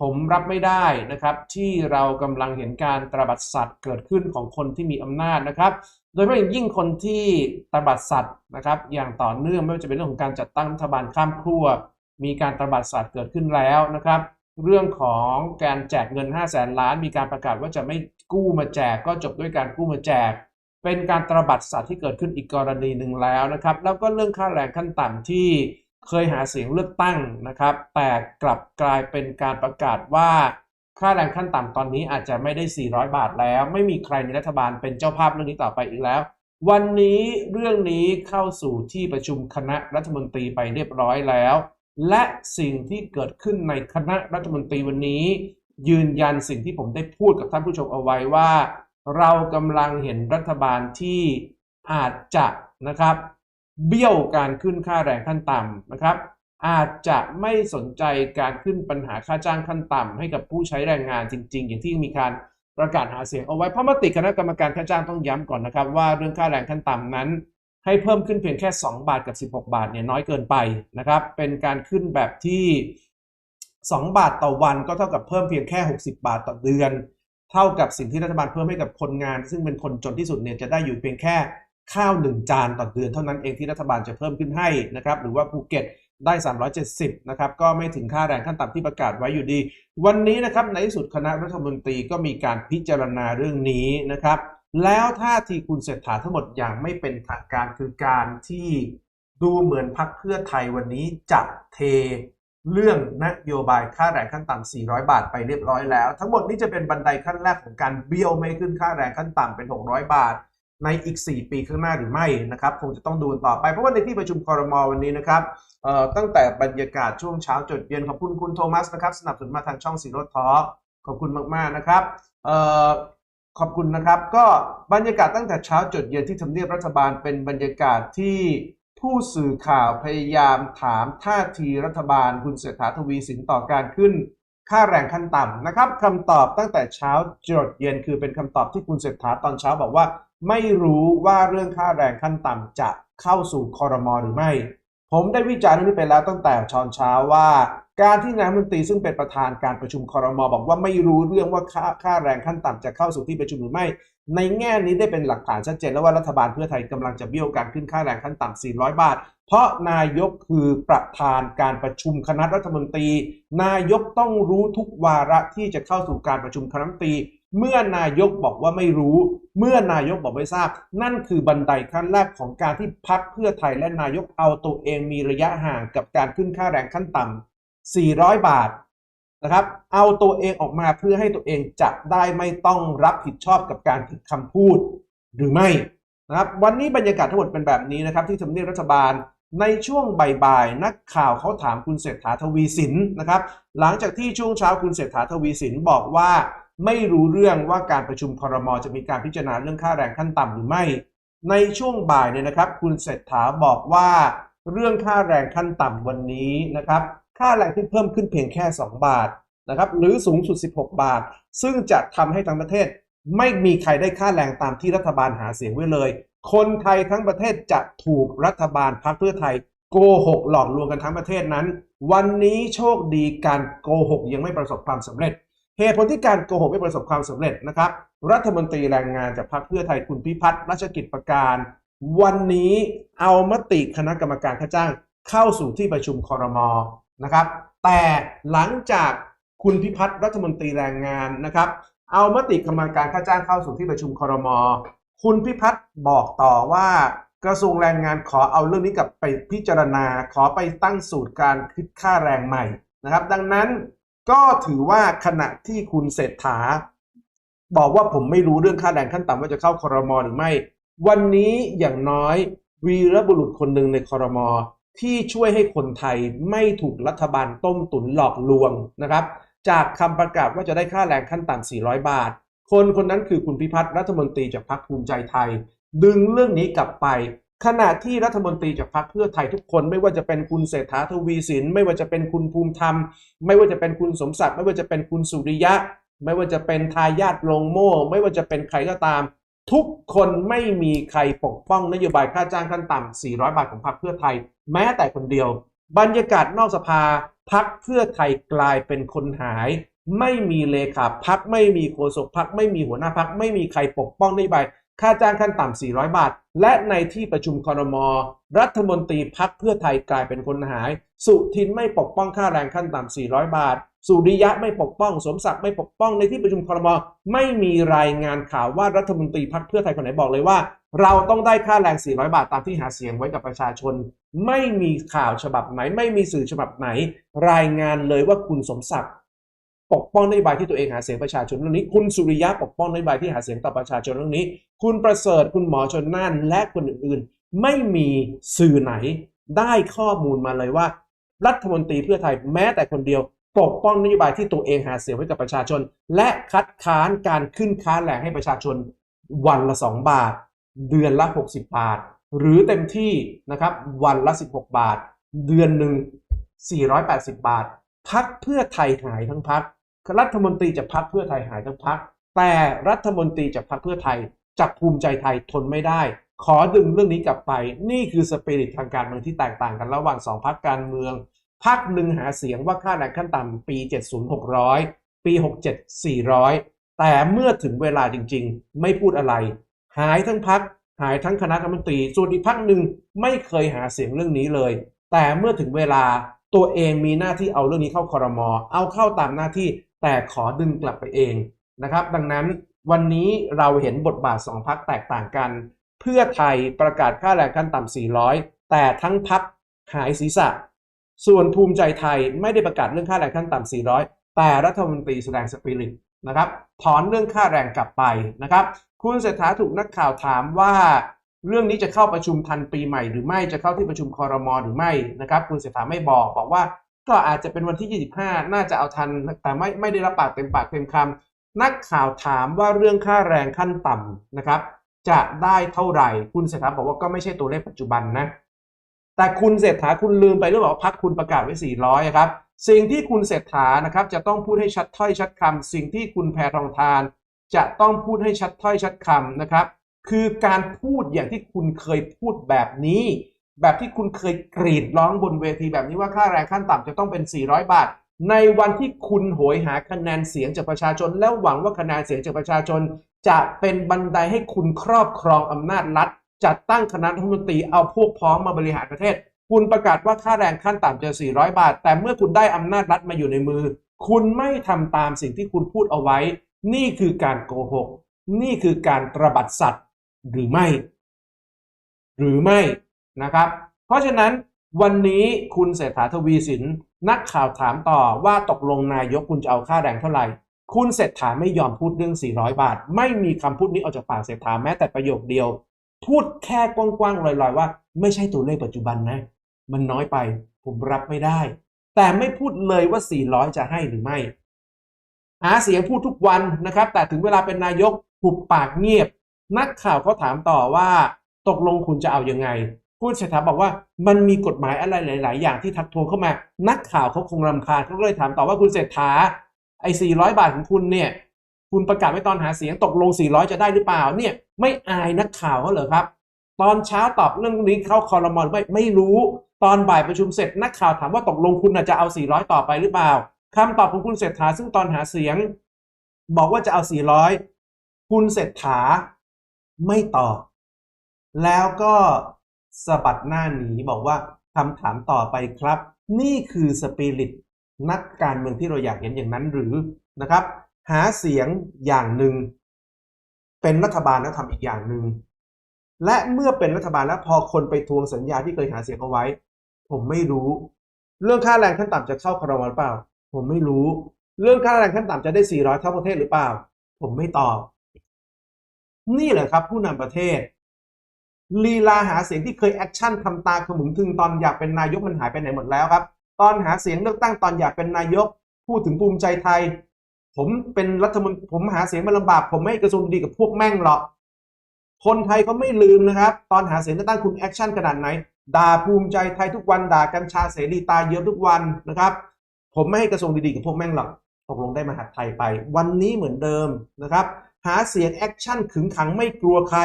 ผมรับไม่ได้นะครับ ที่เรากำลังเห็นการตระบัดสัตว์เกิดขึ้นของคนที่มีอำนาจนะครับ โดยเฉพาะอย่างยิ่งคนที่ตระบัดสัตว์นะครับ อย่างต่อเนื่องไม่ว่าจะเป็นเรื่องของการจัดตั้งรัฐบาลข้ามขั้วมีการตระบัดสัตว์เกิดขึ้นแล้วนะครับ เรื่องของการแจกเงิน 5 0 0แสนล้าน มีการประกาศว่าจะไม่กู้มาแจกก็จบด้วยการกู้มาแจก เป็นการตระบัดสัตว์ที่เกิดขึ้นอีกกรณีหนึ่งแล้วนะครับ แล้วก็เรื่องค่าแรงขั้นต่ำที่ เคยหาเสียงเลือกตั้งนะครับ แต่กลับกลายเป็นการประกาศว่าค่าแรงขั้นต่ำตอนนี้อาจจะไม่ได้ 400 บาทแล้ว ไม่มีใครในรัฐบาลเป็นเจ้าภาพเรื่องนี้ต่อไปอีกแล้ว วันนี้เรื่องนี้เข้าสู่ที่ประชุมคณะรัฐมนตรีไปเรียบร้อยแล้ว และสิ่งที่เกิดขึ้นในคณะรัฐมนตรีวันนี้ ยืนยันสิ่งที่ผมได้พูดกับท่านผู้ชมเอาไว้ว่า เรากำลังเห็นรัฐบาลที่อาจจะนะครับ เบี้ยวการขึ้นค่าแรงขั้นต่ำนะครับ อาจจะไม่สนใจการขึ้นปัญหาค่าจ้างขั้นต่ำให้กับผู้ใช้แรงงานจริง ๆ อย่างที่มีการประกาศหาเสียงเอาไว้เพราะมติคณะกรรมการค่าจ้างต้องย้ำก่อนนะครับ ว่าเรื่องค่าแรงขั้นต่ำนั้น ให้เพิ่มขึ้นเพียงแค่ 2 บาทกับ 16 บาทเนี่ยน้อยเกินไปนะครับ เป็นการขึ้นแบบที่ 2 บาทต่อวันก็เท่ากับเพิ่มเพียงแค่ 60 บาทต่อเดือน เท่ากับสิ่งที่รัฐบาลเพิ่มให้กับคนงาน ซึ่งเป็นคนจนที่สุดเนี่ยจะได้อยู่เพียงแค่ ข้าวหนึ่งจานต่อเดือนเท่านั้นเองที่รัฐบาลจะเพิ่มขึ้นให้นะครับหรือว่าภูเก็ตได้ 370 นะครับก็ไม่ถึงค่าแรงขั้นต่ำที่ประกาศไว้อยู่ดี วันนี้นะครับในที่สุดคณะรัฐมนตรีก็มีการพิจารณาเรื่องนี้นะครับ แล้วท่าทีคุณเศรษฐาทั้งหมดอย่างไม่เป็นทางการคือการที่ดูเหมือนพักเพื่อไทยวันนี้จะเทเรื่องนโยบายค่าแรงขั้นต่ำ 400 บาทไปเรียบร้อยแล้ว ทั้งหมดนี้จะเป็นบันไดขั้นแรกของการเบี้ยวไม่ขึ้นค่าแรงขั้นต่ำเป็น 600 บาท ในอีก 4 ปีข้างหน้าหรือไม่นะครับคงจะต้องดูต่อไปเพราะว่าในที่ประชุมคอรมอวันนี้นะครับตั้งแต่บรรยากาศช่วงเช้าจดเย็นขอบคุณคุณโทมัสนะครับสนับสนุนมาทางช่องซีร่ทอขอบคุณมากๆนะครับออขอบคุณนะครับ ก็บรรยากาศตั้งแต่เช้าจดเย็นที่ทำเนียบรัฐบาลเป็นบรรยากาศที่ผู้สื่อข่าวพยายามถามท่าทีรัฐบาลคุณเศรษฐาทวีสินต่อการขึ้น ค่าแรงขั้นต่ำนะครับคำตอบตั้งแต่เช้าจดเย็นคือเป็นคำตอบที่คุณเศรษฐาตอนเช้าบอกว่า ไม่รู้ว่าเรื่องค่าแรงขั้นต่ำจะเข้าสู่คอรมอหรือไม่ ผมได้วิจารณ์เรื่องนี้ไปแล้วตั้งแต่ตอนเช้าว่า การที่นายรัฐมนตรีซึ่งเป็นประธานการประชุมคอรมอบอกว่าไม่รู้เรื่องว่าค่าค่าแรงขั้นต่ำจะเข้าสู่ที่ประชุมหรือไม่ ในแง่นี้ได้เป็นหลักฐานชัดเจนแล้วว่ารัฐบาลเพื่อไทยกำลังจะเบี้ยวการขึ้นค่าแรงขั้นต่ำ400 บาท เพราะนายกคือประธานการประชุมคณะรัฐมนตรี นายกต้องรู้ทุกวาระที่จะเข้าสู่การประชุมคณะรัฐมนตรี เมื่อนายกบอกว่าไม่รู้ เมื่อนายกบอกไม่ทราบ นั่นคือบันไดขั้นแรกของการที่พักเพื่อไทยและนายกเอาตัวเองมีระยะห่างกับการขึ้นค่าแรงขั้นต่ำ400 บาทนะครับ เอาตัวเองออกมาเพื่อให้ตัวเองจะได้ไม่ต้องรับผิดชอบกับการผิดคำพูดหรือไม่นะครับ วันนี้บรรยากาศทั้งหมดเป็นแบบนี้นะครับ ที่ทำเนียบรัฐบาลในช่วงบ่ายๆนักข่าวเขาถามคุณเศรษฐาทวีสินนะครับ หลังจากที่ช่วงเช้าคุณเศรษฐาทวีสินบอกว่า ไม่รู้เรื่องว่าการประชุมคอรมอจะมีการพิจารณาเรื่องค่าแรงขั้นต่ำหรือไม่ ในช่วงบ่ายเนี่ยนะครับ คุณเศรษฐาบอกว่าเรื่องค่าแรงขั้นต่ำวันนี้นะครับ ค่าแรงที่เพิ่มขึ้นเพียงแค่ 2 บาทนะครับ หรือสูงสุด 16 บาท ซึ่งจะทำให้ทั้งประเทศ ไม่มีใครได้ค่าแรงตามที่รัฐบาลหาเสียงไว้เลย คนไทยทั้งประเทศจะถูกรัฐบาลพรรคเพื่อไทยโกหกหลอกลวงกันทั้งประเทศนั้น วันนี้โชคดีการโกหกยังไม่ประสบความสำเร็จ เหตุผลที่การโกหกไม่ประสบความสำเร็จนะครับ รัฐมนตรีแรงงานจากพรรคเพื่อไทยคุณพิพัฒน์รัชกิจประการ วันนี้เอามติคณะกรรมการค่าจ้างเข้าสู่ที่ประชุมคอรมอนะครับ แต่หลังจากคุณพิพัฒน์รัฐมนตรีแรงงานนะครับ เอามติกรรมการค่าจ้างเข้าสู่ที่ประชุมคอรมอคุณพิพัฒน์บอกต่อว่ากระทรวงแรงงานขอเอาเรื่องนี้กลับไปพิจารณา ขอไปตั้งสูตรการคิดค่าแรงใหม่นะครับ ดังนั้น ก็ถือว่าขณะที่คุณเศรษฐา บอกว่าผมไม่รู้เรื่องค่าแรงขั้นต่ำว่าจะเข้าคอรมอหรือไม่ วันนี้อย่างน้อยวีรบุรุษคนหนึ่งในคอรมอที่ช่วยให้คนไทยไม่ถูกรัฐบาลต้มตุ๋นหลอกลวงนะครับ จากคำประกาศว่าจะได้ค่าแรงขั้นต่ำ 400 บาท คนคนนั้นคือคุณพิพัฒน์รัฐมนตรีจากพรรคภูมิใจไทย ดึงเรื่องนี้กลับไป ขณะที่รัฐมนตรีจากพรรคเพื่อไทยทุกคนไม่ว่าจะเป็นคุณเศรษฐาทวีสิน ไม่ว่าจะเป็นคุณภูมิธรรม ไม่ว่าจะเป็นคุณสมศักดิ์ไม่ว่าจะเป็นคุณสุริยะ ไม่ว่าจะเป็นทายาทลงโม่ ไม่ว่าจะเป็นใครก็ตาม ทุกคนไม่มีใครปกป้องนโยบายค่าจ้างขั้นต่ำ 400 บาทของพรรคเพื่อไทย แม้แต่คนเดียว บรรยากาศนอกสภาพักเพื่อไทยกลายเป็นคนหาย ไม่มีเลขาพักไม่มีโฆษกพักไม่มีหัวหน้าพักไม่มีใครปกป้องนโยบาย ค่าจ้างขั้นต่ำ 400 บาท และในที่ประชุมคอรมอรัฐมนตรีพักเพื่อไทยกลายเป็นคนหาย สุทินไม่ปกป้องค่าแรงขั้นต่ำ 400 บาท สุริยะไม่ปกป้อง สมศักดิ์ไม่ปกป้อง ในที่ประชุมคอรมอไม่มีรายงานข่าวว่ารัฐมนตรีพักเพื่อไทยคนไหนบอกเลยว่า เราต้องได้ค่าแรง 400 บาทตามที่หาเสียงไว้กับประชาชน ไม่มีข่าวฉบับไหน ไม่มีสื่อฉบับไหน รายงานเลยว่าคุณสมศักดิ์ ปกป้องนโยบายที่ตัวเองหาเสียงประชาชนเรื่องนี้ คุณสุริยะปกป้องนโยบายที่หาเสียงต่อประชาชนเรื่องนี้ คุณประเสริฐคุณหมอชนน่านและคนอื่นๆ ไม่มีสื่อไหนได้ข้อมูลมาเลยว่า รัฐมนตรีเพื่อไทยแม้แต่คนเดียวปกป้องนโยบายที่ตัวเองหาเสียงไว้กับประชาชน และคัดค้านการขึ้นค้าแรงให้ประชาชนวันละ 2 บาท เดือนละ 60 บาท หรือเต็มที่นะครับวันละ 16 บาท เดือนหนึ่ง480 บาท พักเพื่อไทยหายทั้งพัก รัฐมนตรีจากพักเพื่อไทยหายทั้งพัก แต่รัฐมนตรีจากพักเพื่อไทยจากภูมิใจไทยทนไม่ได้ ขอดึงเรื่องนี้กลับไป นี่คือสปิริตทางการเมืองที่แตกต่างกันระหว่างสองพักการเมืองพักหนึ่งหาเสียงว่าค่าแรงขั้นต่ำปี 70 600 ปี 67 400 แต่เมื่อถึงเวลาจริงๆ ไม่พูดอะไร หายทั้งพักหายทั้งคณะรัฐมนตรีส่วนอีกพักหนึ่งไม่เคยหาเสียงเรื่องนี้เลย แต่เมื่อถึงเวลาตัวเองมีหน้าที่เอาเรื่องนี้เข้าคอรมอเอาเข้าตามหน้าที่ แต่ขอดึงกลับไปเองนะครับ ดังนั้นวันนี้เราเห็นบทบาทสองพักแตกต่างกัน เพื่อไทยประกาศค่าแรงขั้นต่ำ400 แต่ทั้งพักหายศีรษะ ส่วนภูมิใจไทยไม่ได้ประกาศเรื่องค่าแรงขั้นต่ำ400 แต่รัฐมนตรีแสดงสปิริตนะครับถอนเรื่องค่าแรงกลับไปนะครับ คุณเศรษฐาถูกนักข่าวถามว่า เรื่องนี้จะเข้าประชุมทันปีใหม่หรือไม่จะเข้าที่ประชุมคอรมอหรือไม่นะครับ คุณเศรษฐาไม่บอกบอกว่า ก็อาจจะเป็นวันที่ 25 น่าจะเอาทัน แต่ไม่ไม่ได้รับปากเต็มปากเต็มคำนักข่าวถามว่าเรื่องค่าแรงขั้นต่ำนะครับ จะได้เท่าไหร่ คุณเศรษฐาบอกว่าก็ไม่ใช่ตัวเลขปัจจุบันนะ แต่คุณเศรษฐาคุณลืมไปหรือเปล่าว่าพักคุณประกาศไว้ 400 ครับ สิ่งที่คุณเศรษฐานะครับ จะต้องพูดให้ชัดถ้อยชัดคำสิ่งที่คุณแพรทองทาน จะต้องพูดให้ชัดถ้อยชัดคำนะครับ คือการพูดอย่างที่คุณเคยพูดแบบนี้ แบบที่คุณเคยกรีดร้องบนเวทีแบบนี้ว่าค่าแรงขั้นต่ำจะต้องเป็น 400 บาท ในวันที่คุณโหยหาคะแนนเสียงจากประชาชน แล้วหวังว่าคะแนนเสียงจากประชาชน จะเป็นบันไดให้คุณครอบครองอำนาจรัฐจัดตั้งคณะรัฐมนตรีเอาพวกพ้องมาบริหารประเทศ คุณประกาศว่าค่าแรงขั้นต่ำจะ 400 บาท แต่เมื่อคุณได้อำนาจรัฐมาอยู่ในมือ คุณไม่ทำตามสิ่งที่คุณพูดเอาไว้ นี่คือการโกหก นี่คือการตระบัดสัตว์ หรือไม่ หรือไม่ นะครับ เพราะฉะนั้นวันนี้คุณเศรษฐาทวีสิน นักข่าวถามต่อว่าตกลงนายกคุณจะเอาค่าแรงเท่าไหร่ คุณเศรษฐาไม่ยอมพูดเรื่อง 400 บาท ไม่มีคำพูดนี้ออกจากปากเศรษฐาแม้แต่ประโยคเดียว พูดแค่กว้างๆลอยๆ ว่า ไม่ใช่ตัวเลขปัจจุบันนะ มันน้อยไป ผมรับไม่ได้ แต่ไม่พูดเลยว่า 400 จะให้หรือไม่ หาเสียงพูดทุกวันนะครับ แต่ถึงเวลาเป็นนายกหุบปากเงียบ นักข่าวเขาถามต่อว่า ตกลงคุณจะเอาอยัางไง คุณเศรษฐาบอกว่ามันมีกฎหมายอะไรหลาย ๆ อย่างที่ทักทวงเข้ามา นักข่าวเขาคงรำคาญเขาก็เลยถามต่อว่าคุณเศรษฐาไอ้400 บาทของคุณเนี่ย คุณประกาศไว้ตอนหาเสียงตกลง 400 จะได้หรือเปล่าเนี่ย ไม่อายนักข่าวเขาเหรอครับ ตอนเช้าตอบเรื่องนี้เข้าคอรมอลไม่ไม่รู้ ตอนบ่ายประชุมเสร็จนักข่าวถามว่าตกลงคุณจะเอา 400 ต่อไปหรือเปล่าคำตอบของคุณเศรษฐาซึ่งตอนหาเสียง บอกว่าจะเอา 400 คุณเศรษฐาไม่ตอบแล้วก็ สะบัดหน้าหนีบอกว่าคำถามต่อไปครับ นี่คือสปิริตนักการเมืองที่เราอยากเห็นอย่างนั้นหรือนะครับ หาเสียงอย่างหนึ่ง เป็นรัฐบาลแล้วทำอีกอย่างหนึ่งและเมื่อเป็นรัฐบาลแล้วพอคนไปทวงสัญญาที่เคยหาเสียงเอาไว้ ผมไม่รู้ เรื่องค่าแรงขั้นต่ำจะเข้าครมหรือเปล่า ผมไม่รู้ เรื่องค่าแรงขั้นต่ำจะได้ 400 เท่าประเทศหรือเปล่า ผมไม่ตอบ นี่แหละครับ ผู้นำประเทศ ลีลาหาเสียงที่เคยแอคชั่นทำตาขมึงถึงตอนอยากเป็นนายกมันหายไปไหนหมดแล้วครับ ตอนหาเสียงเลือกตั้งตอนอยากเป็นนายก พูดถึงภูมิใจไทย ผมเป็นรัฐมนตรีผมหาเสียงมาลำบาก ผมไม่กระทรวงดีกับพวกแม่งหรอก คนไทยเขาไม่ลืมนะครับ ตอนหาเสียงเลือกตั้งคุณแอคชั่นขนาดไหน ด่าภูมิใจไทยทุกวันด่ากัญชาเสรีตายเยอะทุกวันนะครับ ผมไม่ให้กระทรวงดีๆกับพวกแม่งหรอกตกลงได้มาหาดไทยไป วันนี้เหมือนเดิมนะครับ หาเสียงแอคชั่นขึงขังไม่กลัวใคร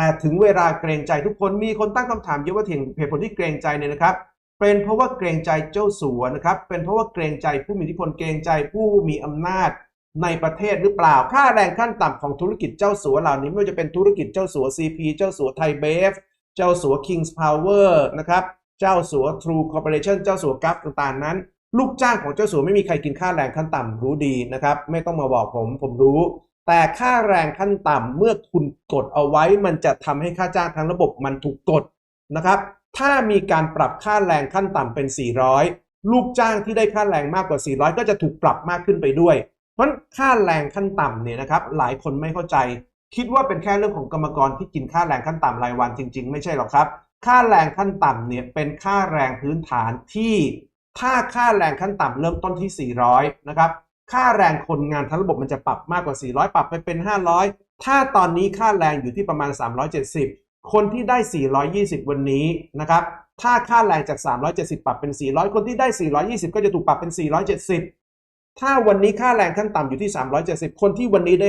แต่ถึงเวลาเกรงใจทุกคนมีคนตั้งคำถามเยอะว่าถึงเหตุผลที่เกรงใจเนี่ยนะครับ เป็นเพราะว่าเกรงใจเจ้าสัวนะครับ เป็นเพราะว่าเกรงใจผู้มีอิทธิพลเกรงใจผู้มีอำนาจในประเทศหรือเปล่า ค่าแรงขั้นต่ำของธุรกิจเจ้าสัวเหล่านี้ไม่ว่าจะเป็นธุรกิจเจ้าสัว CP เจ้าสัวไทยเบฟ เจ้าสัว Kings Power นะครับ เจ้าสัว True Corporation เจ้าสัวกัฟต่างๆนั้น ลูกจ้างของเจ้าสัวไม่มีใครกินค่าแรงขั้นต่ำรู้ดีนะครับ ไม่ต้องมาบอกผม ผมรู้ แต่ค่าแรงขั้นต่ำเมื่อคุณกดเอาไว้มันจะทำให้ค่าจ้างทั้งระบบมันถูกกดนะครับ ถ้ามีการปรับค่าแรงขั้นต่ำเป็น 400 ลูกจ้างที่ได้ค่าแรงมากกว่า 400 ก็จะถูกปรับมากขึ้นไปด้วย เพราะฉะนั้นค่าแรงขั้นต่ำเนี่ยนะครับ หลายคนไม่เข้าใจ คิดว่าเป็นแค่เรื่องของกรรมกรที่กินค่าแรงขั้นต่ำรายวันจริง ๆ ไม่ใช่หรอกครับ ค่าแรงขั้นต่ำเนี่ยเป็นค่าแรงพื้นฐานที่ถ้าค่าแรงขั้นต่ำเริ่มต้นที่ 400 นะครับ ค่าแรงคนงานทั้งระบบมันจะปรับมากกว่า 400 ปรับไปเป็น 500 ถ้าตอนนี้ค่าแรงอยู่ที่ประมาณ 370 คนที่ได้ 420 วันนี้นะครับถ้าค่าแรงจาก 370 ปรับเป็น 400 คนที่ได้ 420 ก็จะถูกปรับเป็น 470 ถ้าวันนี้ค่าแรงขั้นต่ำอยู่ที่ 370 คนที่วันนี้ได้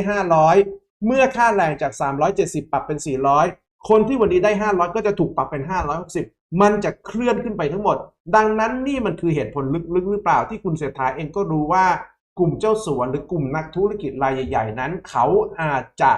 500 เมื่อค่าแรงจาก 370 ปรับเป็น 400 คนที่วันนี้ได้ 500 ก็จะถูกปรับเป็น 560 มันจะเคลื่อนขึ้นไปทั้งหมด ดังนั้นนี่มันคือเหตุผลลึกๆหรือเปล่าที่คุณเศรษฐาเองก็รู้ว่า กลุ่มเจ้าสัวหรือกลุ่มนักธุรกิจรายใหญ่ ๆ นั้น เขาอาจจะ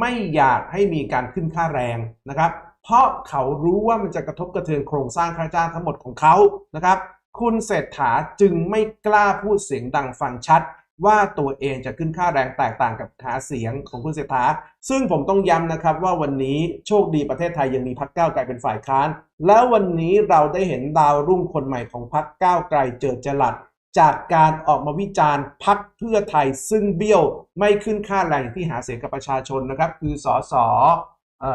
ไม่อยากให้มีการขึ้นค่าแรงนะครับ เพราะเขารู้ว่ามันจะกระทบกระเทือนโครงสร้างค่าจ้างทั้งหมดของเขานะครับ คุณเศรษฐาจึงไม่กล้าพูดเสียงดังฟังชัด ว่าตัวเองจะขึ้นค่าแรงแตกต่างกับหาเสียงของคุณเศรษฐา ซึ่งผมต้องย้ำนะครับว่าวันนี้โชคดีประเทศไทยยังมีพรรคก้าวไกลเป็นฝ่ายค้าน แล้ววันนี้เราได้เห็นดาวรุ่งคนใหม่ของพรรคก้าวไกลเจิดจรัส จากการออกมาวิจารณ์พักเพื่อไทยซึ่งเบี้ยวไม่ขึ้นค่าแรงที่หาเสียงกับประชาชนนะครับ คือสอ่อ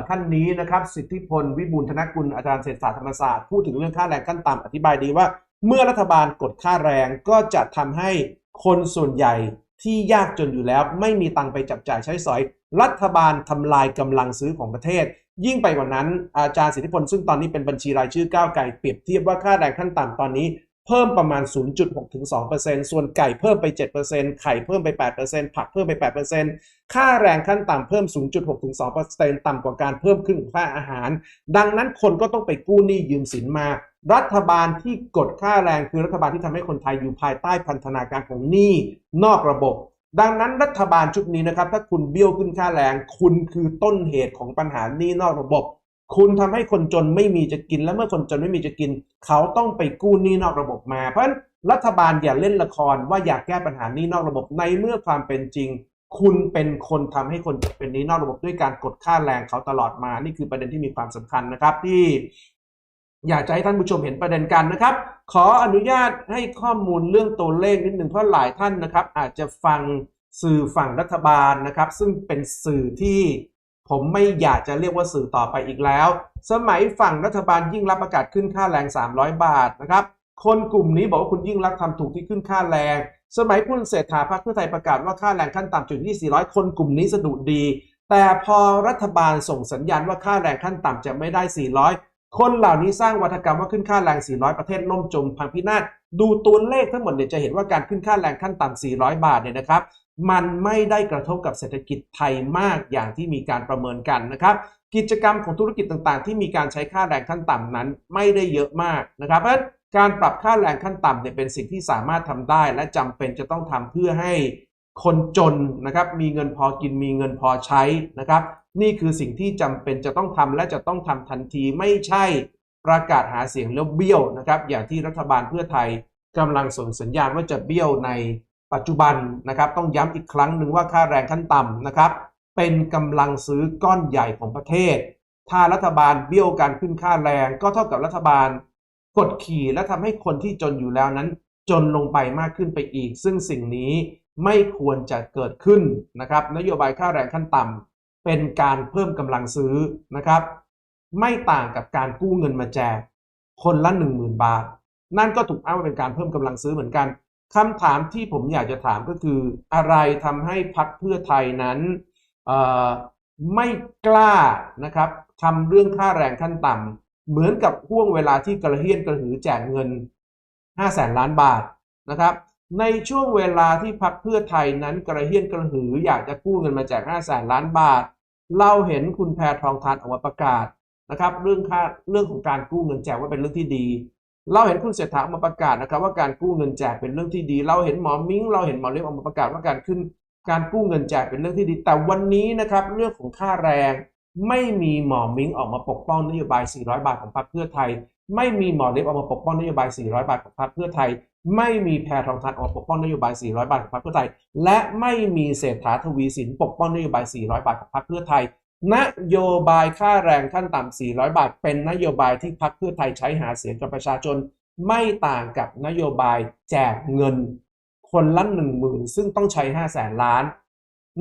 ท่านนี้นะครับ สิทธิพล วิบูลธนกุลอาจารย์เศรษฐศาสตร์ธรรมศาสตร์พูดถึงเรื่องค่าแรงขั้นต่ำอธิบายดีว่า เมื่อรัฐบาลกดค่าแรงก็จะทำให้คนส่วนใหญ่ที่ยากจนอยู่แล้ว ไม่มีตังค์ไปจับจ่ายใช้สอย รัฐบาลทำลายกำลังซื้อของประเทศ ยิ่งไปกว่านั้นอาจารย์สิทธิพลซึ่งตอนนี้เป็นบัญชีรายชื่อก้าวไก่เปรียบเทียบว่าค่าแรงขั้นต่ำตอนนี้ เพิ่มประมาณ 0.6ถึง2%ส่วนไก่เพิ่มไป 7%ไข่เพิ่มไป 8%ผักเพิ่มไป 8%ค่าแรงขั้นต่ำเพิ่ม 0.6ถึง2%ต่ำกว่าการเพิ่มขึ้นของค่าอาหาร ดังนั้นคนก็ต้องไปกู้หนี้ยืมสินมา รัฐบาลที่กดค่าแรงคือรัฐบาลที่ทำให้คนไทยอยู่ภายใต้พันธนาการของหนี้นอกระบบ ดังนั้นรัฐบาลชุดนี้นะครับ ถ้าคุณเบี้ยวขึ้นค่าแรง คุณคือต้นเหตุของปัญหาหนี้นอกระบบ คุณทำให้คนจนไม่มีจะกิน และเมื่อคนจนไม่มีจะกิน เขาต้องไปกู้หนี้นอกระบบมา เพราะฉะนั้นรัฐบาลอย่าเล่นละครว่าอยากแก้ปัญหานี้นอกระบบในเมื่อความเป็นจริง คุณเป็นคนทำให้คนเป็นหนี้นอกระบบด้วยการกดค่าแรงเขาตลอดมา นี่คือประเด็นที่มีความสำคัญนะครับ ที่ อยากจะให้ท่านผู้ชมเห็นประเด็นกันนะครับ ขออนุญาตให้ข้อมูลเรื่องตัวเลขนิดหนึ่งเพราะหลายท่านนะครับ อาจจะฟังสื่อฝั่งรัฐบาลนะครับ ซึ่งเป็นสื่อที่ ผมไม่อยากจะเรียกว่าสื่อต่อไปอีกแล้ว สมัยฝั่งรัฐบาลยิ่งรับประกาศขึ้นค่าแรง 300 บาทนะครับ คนกลุ่มนี้บอกว่าคุณยิ่งรักษณ์ทำถูกที่ขึ้นค่าแรง สมัยคุณเศรษฐาพรรคเพื่อไทยประกาศว่าค่าแรงขั้นต่ำจุดที่400 คนกลุ่มนี้สะดุดดี แต่พอรัฐบาลส่งสัญญาณว่าค่าแรงขั้นต่ำจะไม่ได้ 400 คนเหล่านี้สร้างวัฒกรรมว่าขึ้นค่าแรง 400 ประเทศล่มจมพังพินาศ ดูตัวเลขทั้งหมดเนี่ยจะเห็นว่าการขึ้นค่าแรงขั้นต่ำ400 บาทเนี่ยนะครับ มันไม่ได้กระทบกับเศรษฐกิจไทยมากอย่างที่มีการประเมินกันนะครับ กิจกรรมของธุรกิจต่างๆ ที่มีการใช้ค่าแรงขั้นต่ำนั้นไม่ได้เยอะมากนะครับเพราะการปรับค่าแรงขั้นต่ำเนี่ยเป็นสิ่งที่สามารถทำได้ และจำเป็นจะต้องทำเพื่อให้คนจนนะครับมีเงินพอกินมีเงินพอใช้นะครับ นี่คือสิ่งที่จำเป็นจะต้องทำและจะต้องทำทันทีไม่ใช่ประกาศหาเสียงแล้วเบี้ยวนะครับ อย่างที่รัฐบาลเพื่อไทยกำลังส่งสัญญาณว่าจะเบี้ยวใน ปัจจุบันนะครับต้องย้ำอีกครั้งหนึ่งว่าค่าแรงขั้นต่ำนะครับ เป็นกำลังซื้อก้อนใหญ่ของประเทศ ถ้ารัฐบาลเบี้ยวการขึ้นค่าแรง ก็เท่ากับรัฐบาล กดขี่และทำให้คนที่จนอยู่แล้วนั้น จนลงไปมากขึ้นไปอีก ซึ่งสิ่งนี้ไม่ควรจะเกิดขึ้นนะครับ นโยบายค่าแรงขั้นต่ำเป็นการเพิ่มกำลังซื้อนะครับ ไม่ต่างกับการกู้เงินมาแจกคนละ 1 0,000 บาท นั่นก็ถูกอ้างว่าเป็นการเพิ่มกำลังซื้อเหมือนกัน คำถามที่ผมอยากจะถามก็คือ อะไรทำให้พรรคเพื่อไทยนั้นไม่กล้านะครับทำเรื่องค่าแรงขั้นต่ำเหมือนกับห่วงเวลาที่กระเฮียนกระหือแจกเงิน5แสนล้านบาทนะครับ ในช่วงเวลาที่พรรคเพื่อไทยนั้นกระเฮียนกระหืออยากจะกู้เงินมาแจก5แสนล้านบาท เราเห็นคุณแพทองทานออกมาประกาศนะครับ เรื่องค่าเรื่องของการกู้เงินแจกว่าเป็นเรื่องที่ดี เราเห็นคุณเศรษฐาออกมาประกาศนะครับ ว่าการกู้เงินแจกเป็นเรื่องที่ดี เราเห็นหมอมิ้ง เราเห็นหมอเล็กออกมาประกาศว่าการขึ้น การกู้เงินแจกเป็นเรื่องที่ดี แต่วันนี้นะครับเรื่องของค่าแรง ไม่มีหมอมิ้งออกมาปกป้องนโยบาย 400 บาทของพรรคเพื่อไทย ไม่มีหมอเล็กออกมาปกป้องนโยบาย 400 บาทของพรรคเพื่อไทย ไม่มีแพทองทานออกมาปกป้องนโยบาย 400 บาทของพรรคเพื่อไทย และไม่มีเศรษฐาทวีสินปกป้องนโยบาย 400 บาทของพรรคเพื่อไทย นโยบายค่าแรงขั้นต่ำ 400 บาท เป็นนโยบายที่พรรคเพื่อไทยใช้หาเสียงกับประชาชน ไม่ต่างกับนโยบายแจกเงิน คนละ1 0,000ซึ่งต้องใช้ 5 0 0แสนล้าน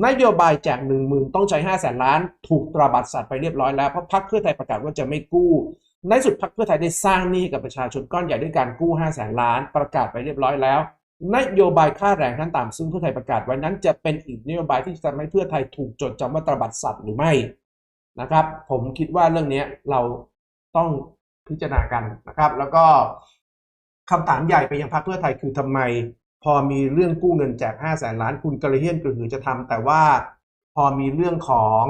นโยบายแจก 1 0,000 ต้องใช้ 5 0 0แสนล้าน ถูกตราบัดสัตว์ไปเรียบร้อยแล้ว เพราะพรรคเพื่อไทยประกาศว่าจะไม่กู้ ในสุดพรรคเพื่อไทยได้สร้างหนี้กับประชาชนก้อนใหญ่ด้วยการกู้ 5 0 0แสนล้าน ประกาศไปเรียบร้อยแล้ว นโยบายค่าแรงขั้นต่ำซึ่งเพื่อไทยประกาศไว้นั้นจะเป็นอีกนโยบายที่จะทำให้เพื่อไทยถูกจดจำว่าตรบัดสัตว์หรือไม่นะครับ ผมคิดว่าเรื่องนี้เราต้องพิจารณากันนะครับ แล้วก็คำถามใหญ่ไปยังพรรคเพื่อไทยคือทำไม พอมีเรื่องกู้เงินแจก5แสนล้านคุณกระเฮียนกระหือจะทำแต่ว่าพอมีเรื่องของ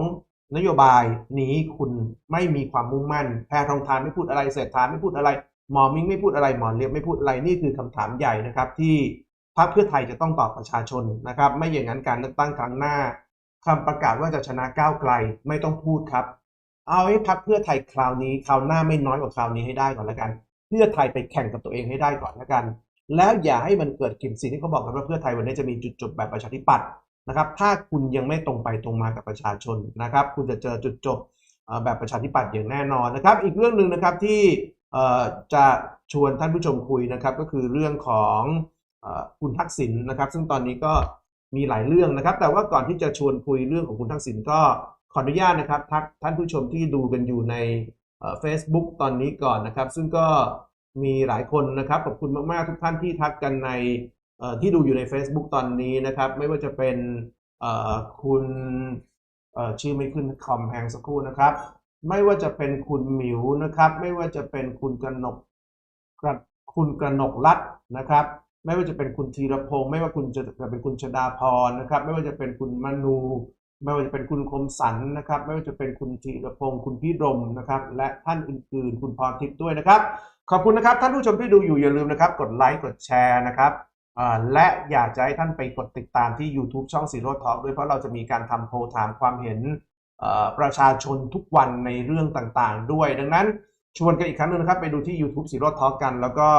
นโยบายนี้คุณไม่มีความมุ่งมั่น แพรทองทานไม่พูดอะไรเศรษฐาไม่พูดอะไร หมอมิ้งไม่พูดอะไรหมอเลียบไม่พูดอะไรนี่คือคำถามใหญ่นะครับ ที่พรรคเพื่อไทยจะต้องตอบประชาชนนะครับ ไม่อย่างนั้นการเลือกตั้งครั้งหน้าคำประกาศว่าจะชนะก้าวไกลไม่ต้องพูดครับ เอาให้พรรคเพื่อไทยคราวนี้คราวหน้าไม่น้อยกว่าคราวนี้ให้ได้ก่อนแล้วกัน เพื่อไทยไปแข่งกับตัวเองให้ได้ก่อนแล้วกัน แล้วอย่าให้มันเกิดกิมสิ่งที่เขาบอกกันว่าเพื่อไทยวันนี้จะมีจุดจบแบบประชาธิปัตย์นะครับ ถ้าคุณยังไม่ตรงไปตรงมากับประชาชนนะครับ คุณจะเจอจุดจบแบบประชาธิปัตย์อย่างแน่นอนนะครับ อีกเรื่องหนึ่งนะครับที่ จะชวนท่านผู้ชมคุยนะครับ ก็คือเรื่องของอคุณทักษิณนะครับ ซึ่งตอนนี้ก็มีหลายเรื่องนะครับ แต่ว่าก่อนที่จะชวนคุยเรื่องของคุณทักษิณก็ขออนุญาตนะครับทักท่านผู้ชมที่ดูกันอยู่ในเฟซบุ๊กตอนนี้ก่อนนะครับ ซึ่งก็มีหลายคนนะครับขอบคุณมาก ๆ ทุกท่านที่ทักกันในที่ดูอยู่ใน Facebook ตอนนี้นะครับ ไม่ว่าจะเป็นคุณชื่อไม่ขึ้นคอมแพงสักครู่นะครับ ไม่ว่าจะเป็นคุณหมิวนะครับ ไม่ว่าจะเป็นคุณกนกกระคุณกนกรัตนะครับ ไม่ว่าจะเป็นคุณธีรพงศ์ไม่ว่าคุณจะจะเป็นคุณชดาพรนะครับ ไม่ว่าจะเป็นคุณมนู ไม่ว่าจะเป็นคุณคมสันนะครับ ไม่ว่าจะเป็นคุณธีรพงศ์คุณพี่รมนะครับ และท่านอื่นๆ คุณพรทิพย์ด้วยนะครับ ขอบคุณนะครับท่านผู้ชมที่ดูอยู่อย่าลืมนะครับ กดไลค์กดแชร์นะครับและอยากจะให้ท่านไปกดติดตามที่ YouTube ช่องซีโร่ทอ k ด้วยเพราะเราจะมีการทำโพลถามความเห็น ประชาชนทุกวันในเรื่องต่างๆ ด้วย ดังนั้นชวนกันอีกครั้งหนึงนะครับ ไปดูที่ YouTube ซีร่ทอกัน แล้วก็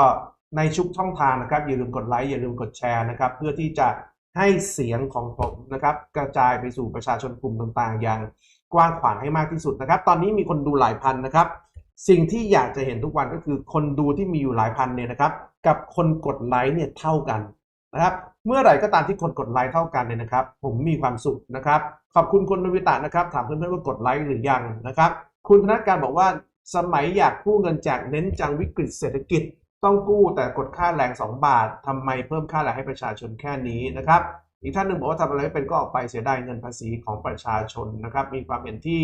ในชุกช่องทางนะครับ อย่าลืมกดไลค์อย่าลืมกดแชร์นะครับ เพื่อที่จะให้เสียงของผมนะครับ กระจายไปสู่ประชาชนกลุ่มต่างๆ อย่างกว้างขวางให้มากที่สุดนะครับ ตอนนี้มีคนดูหลายพันนะครับ สิ่งที่อยากจะเห็นทุกวันก็คือคนดูที่มีอยู่หลายพันเนี่ยนะครับ กับคนกดไลค์เนี่ยเท่ากันนะครับ เมื่อไหร่ก็ตามที่คนกดไลค์เท่ากันเนี่ยนะครับ ผมมีความสุขนะครับ ขอบคุณคุณนวิตะนะครับ ถามเพื่อนๆว่ากดไลค์หรือยังนะครับ คุณธนการบอกว่าสมัยอยากกู้เงินแจกเน้นจังวิกฤตเศรษฐกิจ ต้องกู้แต่กดค่าแรง 2 บาททำไมเพิ่มค่าแรงให้ประชาชนแค่นี้นะครับ อีกท่านหนึ่งบอกว่าทำอะไรไม่เป็นก็ออกไปเสียดายเงินภาษีของประชาชนนะครับ มีความเห็นที่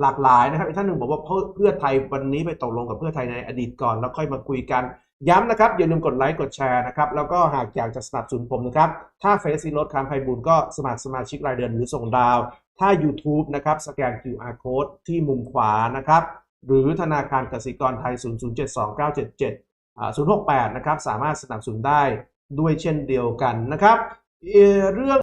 หลากหลายนะครับอีกท่านหนึ่งบอกว่าเพื่อไทยวันนี้ไปตกลงกับเพื่อไทยในอดีตก่อน แล้วค่อยมาคุยกัน ย้ำนะครับอย่าลืมกดไลค์กดแชร์นะครับแล้วก็หากอยากจะสนับสนุนผมนะครับ ถ้าเฟซซีรถคามไพบูลก็สมัครสมาชิกรายเดือนหรือส่งดาว ถ้า YouTube นะครับสแกน QR code ที่มุมขวานะครับ หรือธนาคารกสิกรไทย 0072977อ่า068 นะครับ สามารถสนับสนุนได้ด้วยเช่นเดียวกันนะครับเเรื่อง